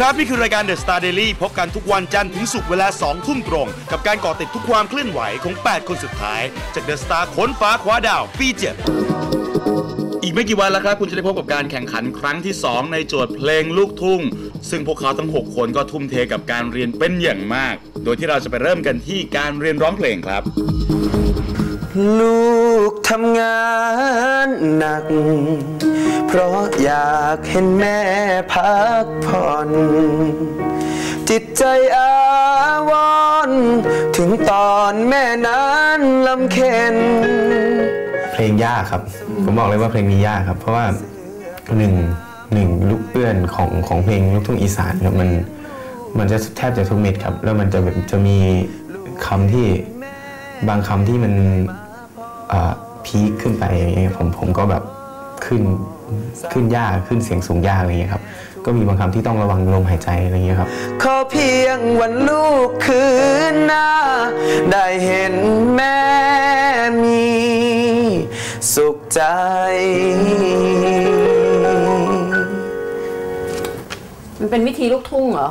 ครับ นี่คือรายการ The Star Daily พบกันทุกวันจันทร์ถึงศุกร์เวลา 2 ทุ่มตรง กับการก่อติดทุกความเคลื่อนไหวของ 8 คนสุดท้าย จาก The Star ค้นฟ้าคว้าดาวปี7อีกไม่กี่วันแล้วครับคุณจะได้พบกับการแข่งขันครั้งที่ 2 ในโจทย์เพลงลูกทุ่ง ซึ่งพวกเขาทั้ง 6 คนก็ทุ่มเทกับการเรียนเป็นอย่างมาก โดยที่เราจะไปเริ่มกันที่การเรียนร้องเพลงครับ ลูกทำงานหนัก เพราะอยากเห็นแม่พักผ่อน จิตใจอาวรถึงตอนแม่นั้นลำเค็นเพลงยากครับ ผมบอกเลยว่าเพลงนี้ยากครับ เพราะว่าหนึ่งหนึ่งลูกเอื้อนของของเพลงลูกทุ่งอีสานครับมันมันจะแทบจะทุกเม็ดครับ แล้วมันจะแบบจะมีคำที่บางคำที่มัน พีคขึ้นไปอย่างเงี้ยผมผมก็แบบขึ้นขึ้นยากขึ้นเสียงสูงยากอะไรเงี้ยครับ ก็มีบางคำที่ต้องระวังลมหายใจอะไรเงี้ยครับขอเพียงวันลูกคืนหน้า ได้เห็นแม่มี สุขใจ มันเป็นวิธีลูกทุ่งเหรอ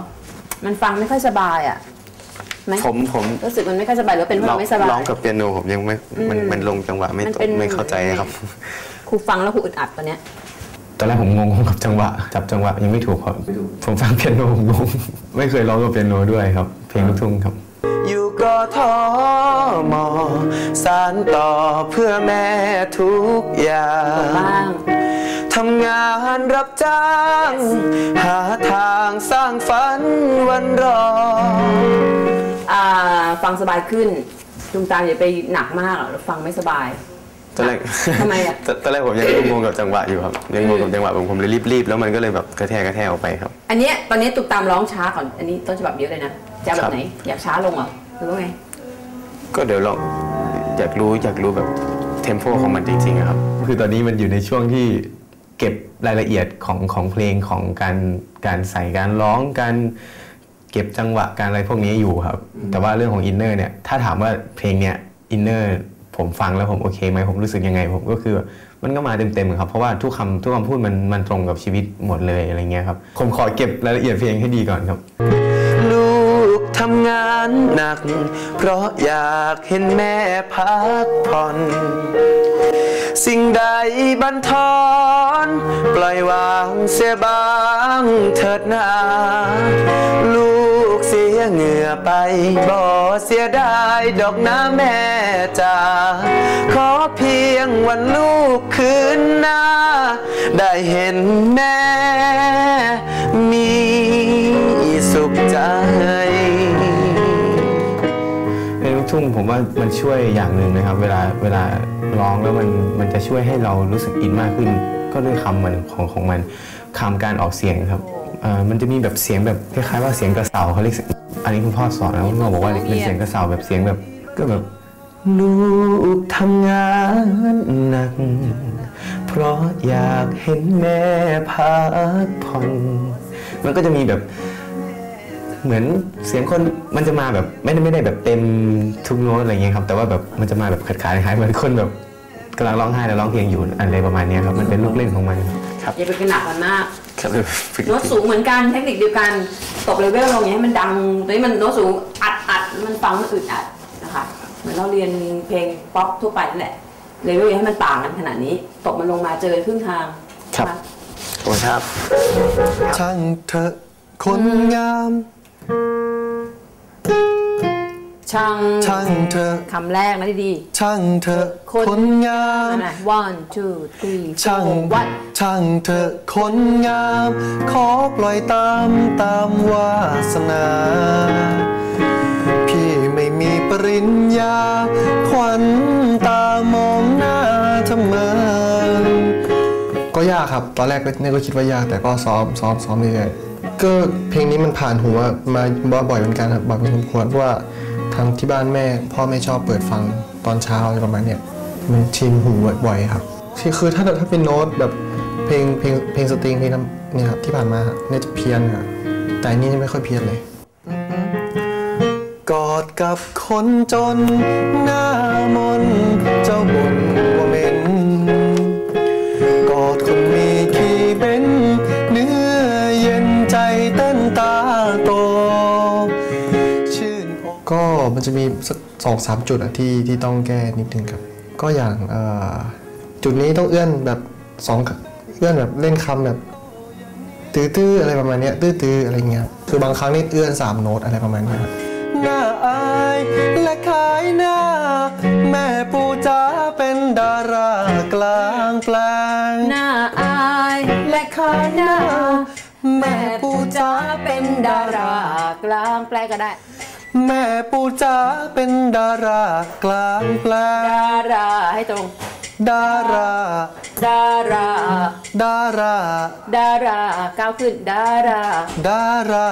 มันฟังไม่ค่อยสบายอะ ไหมผมผมรู้สึกมันไม่ค่อยสบายหรือเป็นเพราะเราไม่สบายร้องกับเปียโนผมยังไม่มันอืมมันลงจังหวะไม่มันตรเป็นงไม่เข้าใจครับครูฟังแล้วครูอึดอัดตอนเนี้ยตอนแรกผมงงกับจังหวะจับจังหวะยังไม่ถูกครับผมฟังเปียโนผมงงไม่เคยร้องกับเปียโนด้วยครับ เพลงลูกทุ่งครับอยู่กทมสารต่อเพื่อแม่ทุกอย่าบ้างทำงานรับจ้าง หาทางสร้างฝันวันรออ่า ฟังสบายขึ้นจุงตามอย่าไปหนักมากหรอกฟังไม่สบาย ตอนแรกทำไมอะ ตตอนแรกผมยังงงกับจังหวะอยู่ครับยังงงกับจังหวะผมผมเลยรีบๆแล้วมันก็เลยแบบกระแทกกระแทกออกไปครับ อันเนี้ยตอนนี้ตุกตามร้องช้าก่อนอันนี้ต้นฉบับเยอะเลยนะจะเอาแบครับบไหนอยากช้าลงเหรอหรือว่าไงก็เดี๋ยวลองอยากรู้อยากรู้แบบเทมโปของมันจริงๆอะครับ คือตอนนี้มันอยู่ในช่วงที่เก็บรายละเอียดของของเพลงของการการใส่การร้องการ เก็บจังหวะการอะไรพวกนี้อยู่ครับ แต่ว่าเรื่องของอินเนอร์เนี่ยถ้าถามว่าเพลงเนี้ยอินเนอร์ผมฟังแล้วผมโอเคไหมผมรู้สึกยังไง ผมก็คือมันก็มาเต็มๆครับ เพราะว่าทุกคำทุกคำพูดมันมันตรงกับชีวิตหมดเลยอะไรเงี้ยครับ ผมขอเก็บรายละเอียดเพลงให้ดีก่อนครับ ลูกทำงานหนัก เพราะอยากเห็นแม่พักผ่อน สิ่งใดบันทอนปล่อยวางเสียบ้างเถิดนาลูกเสียเหงื่อไปบ่เสียดายดอกน้าแม่จ๋าขอเพียงวันลูกคืนหน้าได้เห็นแม่ ทุ่งผมว่ามันช่วยอย่างหนึ่งนะครับ เวลาเวลาร้องแล้วมันมันจะช่วยให้เรารู้สึกอินมากขึ้น ก็ด้วยคำมันของของมันคำการออกเสียงครับเอ่อมันจะมีแบบเสียงแบบคล้ายๆว่าเสียงกระเสาเขาเรียกอันนี้คุณพ่อสอนนะคุณพ่อบอกว่าเป็นเสียงกระเสาแบบเสียงแบบก็แบบลูกทำงานหนัก เพราะอยากเห็นแม่พักผ่อนมันก็จะมีแบบ เหมือนเสียงคนมันจะมาแบบไม่ได้ไม่ได้แบบเต็มทุกโน้ตอะไรเงี้ยครับแต่ว่าแบบมันจะมาแบบขาดขาดหายๆเหมือนคนแบบกำลังร้องไห้แล้วร้องเพลงอยู่อะไรประมาณเนี้ยครับมันเป็นลูกเล่นของมันครับอย่าไปกระหนักมันมากครับโน้ตสูงเหมือนกันเทคนิคเดียวกันตบเลเวลลงอย่างให้มันดังตอนนี้มันโน้ตสูงอัดอัดมันฟังมันอึดอัดนะคะเหมือนเราเรียนเพลงป๊อปทั่วไปนั่นแหละเลเวลอย่าให้มันต่างกันขนาดนี้ตบมันลงมาเจอครึ่งทางครับนะะโอ้ครับช่างเถอะคนงาม ช่างช่างเถอะคำแรกนะดีช่างเถอะคนคนงาๆมอันไหน one two three ช่าง four วัดช่างเถอะคนงาม ขอปล่อยตามตามวาสนา พี่ไม่มีปริญญา ขวัญตามองหน้าทำไมก็ยากครับ ตอนแรกเนี่ยก็คิดว่ายากแต่ก็ซ้อมซ้อมซ้อมเรื่อยๆ ก็เพลงนี้มันผ่านหัวมาบ่อยเหมือนกันครับบ่อยพอสมควรเพราะว่าทางที่บ้านแม่พ่อแม่ชอบเปิดฟังตอนเช้าอะไรประมาณเนี้ยมันชินหูบ่อยๆครับคือถ้าถ้าเป็นโน้ตแบบเพลงเพลงเพลงสตริงเพลงเนี่ยครับที่ผ่านมาเนี่ยจะเพี้ยนครับแต่อันนี่ไม่ค่อยเพี้ยนเลยกอดกับคนจนหน้ามนเจ้า มีสักสองสามจุดอะที่ที่ต้องแก้นิดนึงครับ ก็อย่างเอ่อจุดนี้ต้องเอื้อนแบบสองเอื้อนแบบเล่นคำแบบตื้อๆอะไรประมาณเนี้ยตื้อๆอะไรเงี้ยคือบางครั้งนี่เอื้อนสามโน้ตอะไรประมาณเนี้ยครับหน้าอายและขายหน้า แม่ปูจ๋าเป็นดารากลางแปลงหน้าอายและขายหน้า แม่ปูจ๋าเป็นดารากลางแปลก็ได้ แม่ปูจ๋าเป็นดารากลางแปลงดาราให้ตรง ดารา ดารา ดารา ดาราก้าวขึ้น ดารา ดารา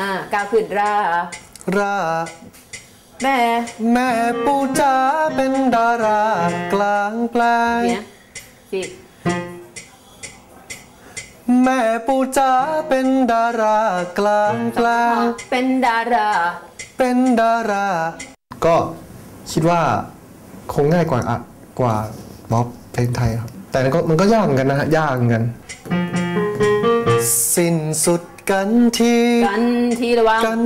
อ่าก้าวขึ้นราราแม่ แม่ปูจ๋าเป็นดารากลางแปลงเนี่ยสิ แม่ปูจ๋าเป็นดารากลางแปลงเป็นดารา เป็นดารา ก็คิดว่าคงง่ายกว่าอะกว่าบ๊อบเพลงไทยครับ แต่มันก็มันก็ยากเหมือนกันนะฮะยากเหมือนกัน สิ้นสุดกันทีกันทีระวังกัน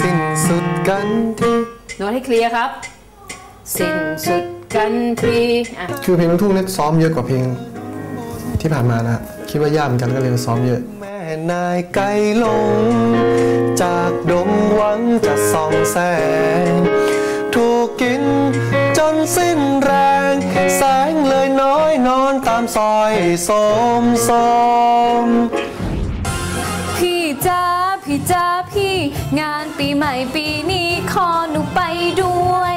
สิ้นสุดกันทีโน้ตให้เคลียร์ครับ สิ้นสุดกันทีอะคือเพลงลูกทุ่งเนี่ยซ้อมเยอะกว่าเพลงที่ผ่านมานะฮะ คิดว่ายากเหมือนกันก็เลยซ้อมเยอะ แม่นายไก่ลง จากดงหวังจะส่องแสง ถูกกินจนสิ้นแรง แสงเลยน้อยนอนตามซอยโสมโสมพี่จ้าพี่จ้าพี่ งานปีใหม่ปีนี้ขอหนูไปด้วย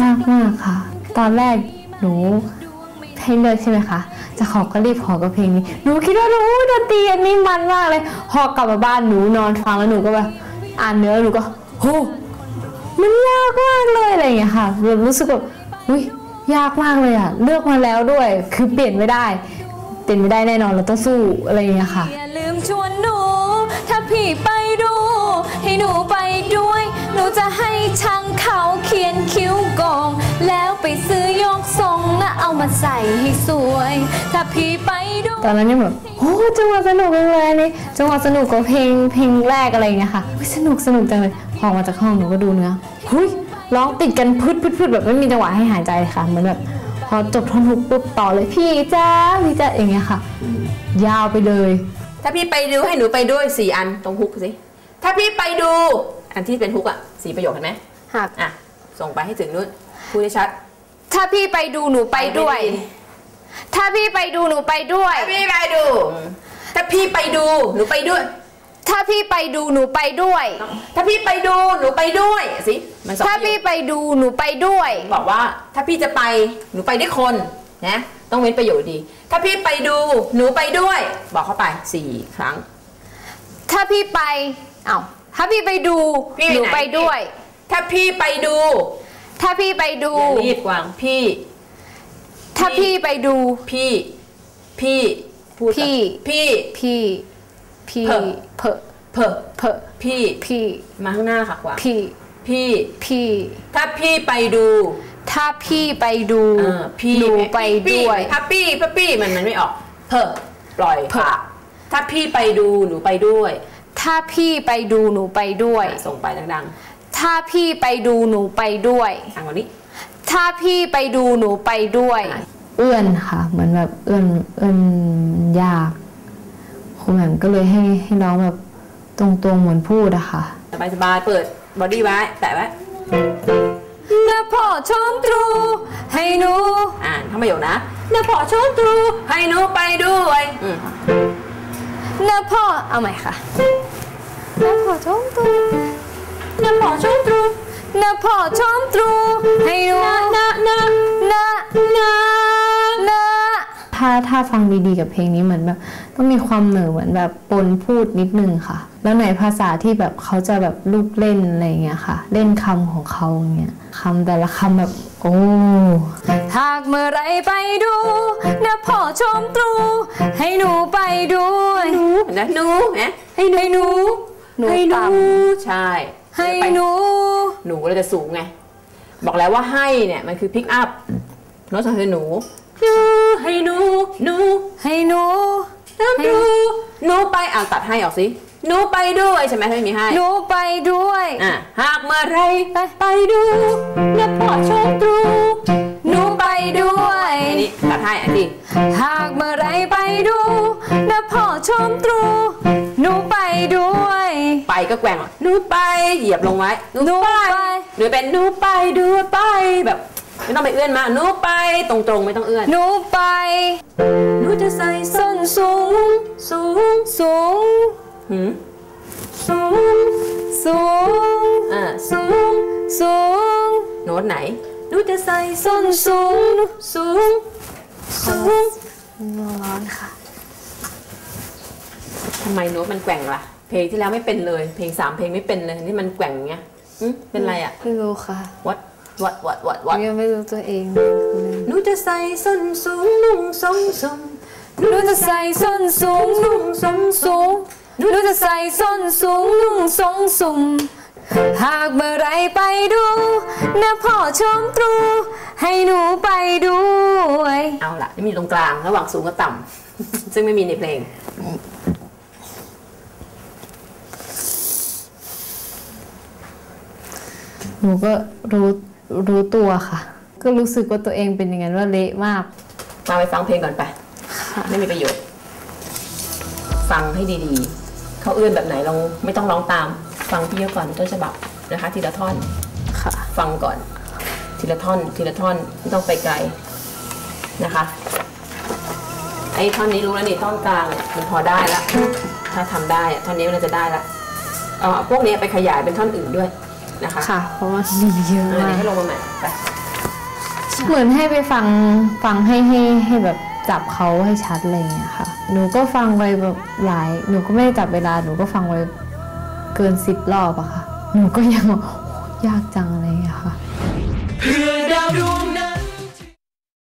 ยากมากค่ะ ตอนแรกหนูให้เลือกใช่ไหมคะ จะขอก็รีบขอกับเพลงนี้หนูคิดว่าหนูดนตรีอันนี้มันมากเลยพอกลับมาบ้านหนูนอนฟังแล้วหนูก็แบบอ่านเนื้อหนูก็โหมันยากมากเลยอะไรอย่างเงี้ยค่ะรู้สึกแบบอุ้ยยากมากเลยอะเลือกมาแล้วด้วย คือเปลี่ยนไม่ได้เปลี่ยนไม่ได้แน่นอนเราต้องสู้อะไรอย่างเงี้ยค่ะอย่าลืมชวนหนู ถ้าพี่ไปดู ให้หนูไปด้วย หนูจะให้ช่างเขาเขียนคิ้วโกงแล้วไปซื้อ แล้วเอามาใส่ให้สวย ถ้าพี่ไปดูตอนนั้นยังแบบโอ้จังหวะสนุกจังเลยอันนี่จังหวะสนุกกว่าเพลงเพลงแรกอะไรอย่างเงี้ยค่ะอุ๊ยสนุกสนุกจังเลยพอออกมาจากห้องหนูก็ดูเนื้อหุยร้องติดกันพืดพืดพืดแบบไม่มีจังหวะให้หายใจเลยค่ะเหมือนแบบพอจบท่อนฮุกปุ๊บต่อเลยพี่จ้าพี่จ้าอย่างเงี้ยค่ะ ยาวไปเลย ถ้าพี่ไปดูให้หนูไปด้วยสี่อันตรงฮุกสิถ้าพี่ไปดู อันที่เป็นฮุกอะสี่ประโยคเห็นไหมค่ะอะส่งไปให้ถึงนู้นพูดให้ชัด ถ้าพี่ไปดูหนูไปด้วย ถ้าพี่ไปดูหนูไปด้วย ถ้าพี่ไปดู ถ้าพี่ไปดูหนูไปด้วย ถ้าพี่ไปดูหนูไปด้วย ถ้าพี่ไปดูหนูไปด้วยสิมันสองถ้าประโยพี่คไปดูหนูไปด้วย บอกว่า ถ้าพี่จะไปหนูไปด้วยคนนะต้องเว้นประโยคดี ถ้าพี่ไปดูหนูไปด้วย บอกเข้าไปสี่ครั้ง ถ้าพี่ไปเอ้าถ้าพี่ไปดูพี่ไปหนูไหน ไปด้วย ถ้าพี่ไปดู ถ้าพี่ไปดู อย่ารีบวางพี่ ถ้าพี่ไปดู พี่ พี่พูดพี่ พี่ พี่ พี่เผลอเพอเพอเพอพี่ พี่ มาข้างหน้าค่ะกว่า พี่ พี่ พี่ ถ้าพี่ไปดู ถ้าพี่ไปดูเออพี่หนูไปพี่ด้วยถ้าพี่ถ้าพี่มันมันไม่ออก เพอปล่อยเผลอปากถ้าพี่ไปดูหนูไปด้วย ถ้าพี่ไปดูหนูไปด้วย ส่งไปดัง ถ้าพี่ไปดูหนูไปด้วยๆทางวันนี้ถ้าพี่ไปดูหนูไปด้วย เอื้อนค่ะ เหมือนแบบเอื้อนเอื้อนยากครูแหม่มก็เลยให้ให้ร้องแบบตรงๆเหมือนพูดอะค่ะ สบายสบายๆเปิดบอดี้ไว้แตะไว้นะพ่อชมตรู ให้หนู อ่านทั้งประโยคนะเดี๋ยวพอชวนตรู ให้หนูไปด้วยอืมนะพ่อเอาใหม่ค่ะนะพ่อชมตรู นะพอชวนตรูนะพ่อชมตรูให้หนูนะนะนะนะนะถ้าถ้าฟังดีๆกับเพลงนี้เหมือนแบบต้องมีความเหนือเหมือนแบบปนพูดนิดนึงค่ะ แล้วในภาษาที่แบบเขาจะแบบลูกเล่นอะไรเงี้ยค่ะ เล่นคำของเขาเงี้ยคำแต่ละคำแบบโอ้หากเมื่อไรไปดูนะพ่อชมตรู ให้หนูไปด้วยหนูนไหนูเห็นไหมให้หนูให้หนูให้หนูใช่ ให้ไปหนู หนูเราจะสูงไง บอกแล้วว่าให้เนี่ยมันคือพิกอัพโน้ตสองคือหนูหนูให้หนูหนูให้หนูน้ำดูหนูไปอ่านตัดให้ออกสิหนูไปด้วยใช่ไหมถ้าไม่มีให้หนูไปด้วยอะหากเมื่อไรไปไปดูและพ่อชมตรูหนูไปด้วยอันนี้ตัดให้อันนี้ หากเมื่อไรไปดูและพ่อชมตรู หนูไปด้วย ไปก็แกว่งอะหนูไปเหยียบลงไว้หนูไปหรือเป็นหนูไปดูไปแบบไม่ต้องไปเอื้อนมากหนูไปตรงๆไม่ต้องเอื้อนหนูไปหนูจะใส่ส้นสูง สูงสูงหืมสูง สูงอ่าสูง สูงโน้ตไหนหนูจะใส่ส้นสูงสูง สูงร้อนค่ะ ทำไมโน้ตมันแกว่งล่ะ เพลงที่แล้วไม่เป็นเลย เพลงสามเพลงไม่เป็นเลยนี่มันแกว่งอย่างเงี้ยเป็นไรอะ ไม่รู้ค่ะ วัดวัดวัดวัดวัดยังไม่รู้ตัวเองเลยหนูจะใส่ส้นสูงนุ่งทรงทรงหนูจะใส่ส้นสูงนุ่งทรงสูงหนูจะใส่ส้นสูงนุ่งทรงสูงหากเมื่อไรไปดูนะพ่อชมตรู ให้หนูไปด้วย เอาล่ะนี่มีตรงกลางระหว่างสูงกับต่ำ ซึ่งไม่มีในเพลง หนูก็รู้รู้ตัวค่ะ ก็รู้สึกว่าตัวเองเป็นอย่างนั้นว่าเละมาก มาไปฟังเพลงก่อนไป ไม่มีประโยชน์ ฟังให้ดีๆ เขาเอื้อนแบบไหนลองไม่ต้องร้องตาม ฟังพี่เยอะก่อนต้นฉบับนะคะ ทีละท่อน ค่ะ ฟังก่อน ทีละท่อนทีละท่อนไม่ต้องไปไกลนะคะไอ้ท่อนนี้รู้แล้วนี่ท่อนกลางเนี่ยมันพอได้ละถ้าทำได้อะท่อนนี้มันจะได้ละเอาพวกนี้ไปขยายเป็นท่อนอื่นด้วยนะคะค่ะ เพราะว่ามีเยอะเออมาเดี๋ยวกให้ลงมาใหม่ไปเหมือนให้ไปฟังฟังให้ให้ให้แบบจับเขาให้ชัดอะไรอย่างเงี้ยค่ะ หนูก็ฟังไปแบบหลาย หนูก็ไม่ได้จับเวลา หนูก็ฟังไปเกินสิบรอบอะค่ะ หนูก็ยังแบบโหยากจังอะไรอย่างเงี้ยค่ะ เพื่อดาวดวง